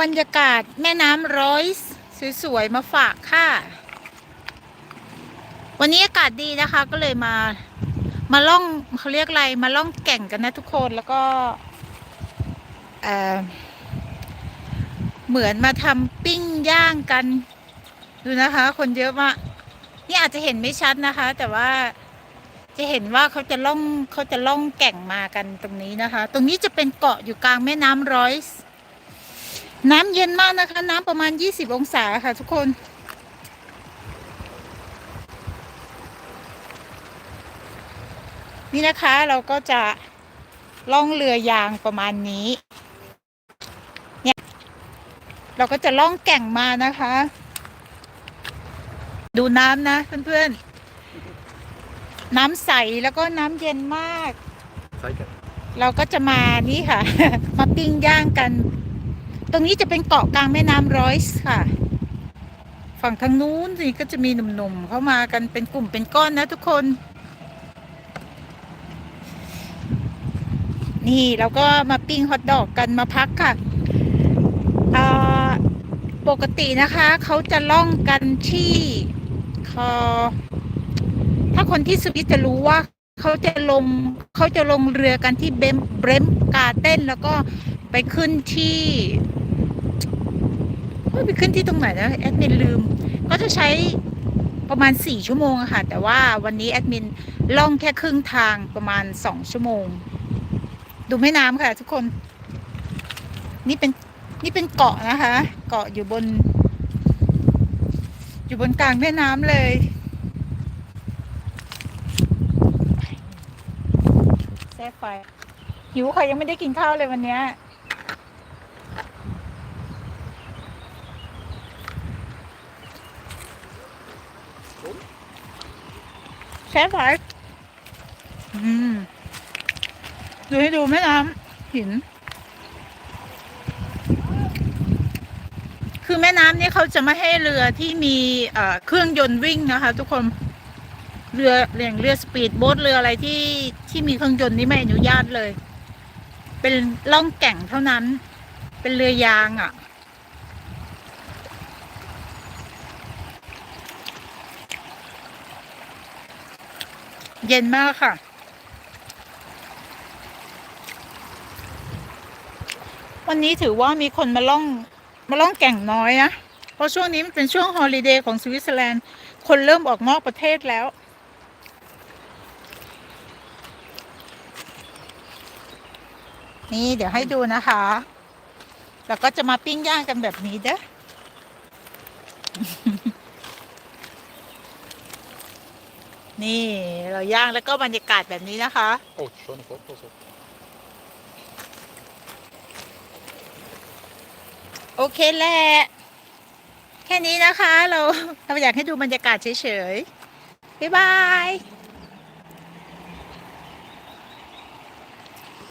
บรรยากาศแม่น้ำร้อยสวยๆมาฝากค่ะ วันนี้อากาศดีนะคะ ก็เลยมา มาล่องเขาเรียกอะไรมาล่องแก่งกันนะทุกคนแล้วก็เออเหมือนมาทำปิ้งย่างกัน ดูนะคะ คนเยอะมากนี่อาจจะเห็นไม่ชัดนะคะ แต่ว่าจะเห็นว่าเขาจะล่องเขาจะล่องแก่งมากันตรงนี้นะคะ ตรงนี้จะเป็นเกาะอยู่กลางแม่น้ำร้อยส์ น้ำเย็นมากนะคะ น้ำประมาณ 20 องศาค่ะทุกคน นี่นะคะเราก็จะล่องเรือยางประมาณนี้ เนี่ย เราก็จะล่องแก่งมานะคะ ดูน้ำนะเพื่อนๆ น้ำใสแล้วก็น้ำเย็นมาก Zeker. เราก็จะมานี่ค่ะ มาปิ้งย่างกัน ตรงนี้จะเป็นเกาะกลางแม่น้ำร้อยส์ค่ะ ฝั่งทางนู้นนี่ก็จะมีหนุ่มๆเข้ามากันเป็นกลุ่มเป็นก้อนนะทุกคน นี่เราก็มาปิ้งฮอทดอกกันมาพักค่ะปกตินะคะเขาจะล่องกันที่คอถ้าคนที่สวิตจะรู้ว่าเขาจะลงเขาจะลงเรือกันที่เบมเบรมกาเต้นแล้วก็ไปขึ้นที่ ไปขึ้นที่ตรงไหนนะแอดมินลืม ก็จะใช้ประมาณสี่ชั่วโมงอะค่ะ แต่ว่าวันนี้แอดมินล่องแค่ครึ่งทางประมาณสองชั่วโมง ดูแม่น้ำค่ะ ทุกคน นี่เป็นนี่เป็นเกาะนะคะ เกาะอยู่บน อยู่บนกลางแม่น้ำเลยแซ่ไฟหิวค่ะยังไม่ได้กินข้าวเลยวันนี้ แซ่บไฟอืมดูให้ดูแม่น้ำหิน คือแม่น้ำเนี่ยเขาจะไม่ให้เรือที่มีเครื่องยนต์วิ่งนะคะ ทุกคนเรืออย่างเรือสปีดโบ๊ทเรืออะไรที่ที่มีเครื่องยนต์นี่ไม่อนุญาตเลย เป็นล่องแก่งเท่านั้น เป็นเรือยางอะ่ะ เย็นมากค่ะ วันนี้ถือว่ามีคนมาล่องมาล่องแก่งน้อยนะ เพราะช่วงนี้มันเป็นช่วงฮอลิเดย์ของสวิตเซอร์แลนด์ คนเริ่มออกนอกประเทศแล้ว นี่เดี๋ยวให้ดูนะคะ แล้วก็จะมาปิ้งย่างกันแบบนี้เด้อ นี่เราย่างแล้วก็บรรยากาศแบบนี้นะคะ Oh, schone kop, pas op. โอเคแหละแค่นี้นะคะ เราเราอยากให้ดูบรรยากาศเฉยๆ บ๊ายบาย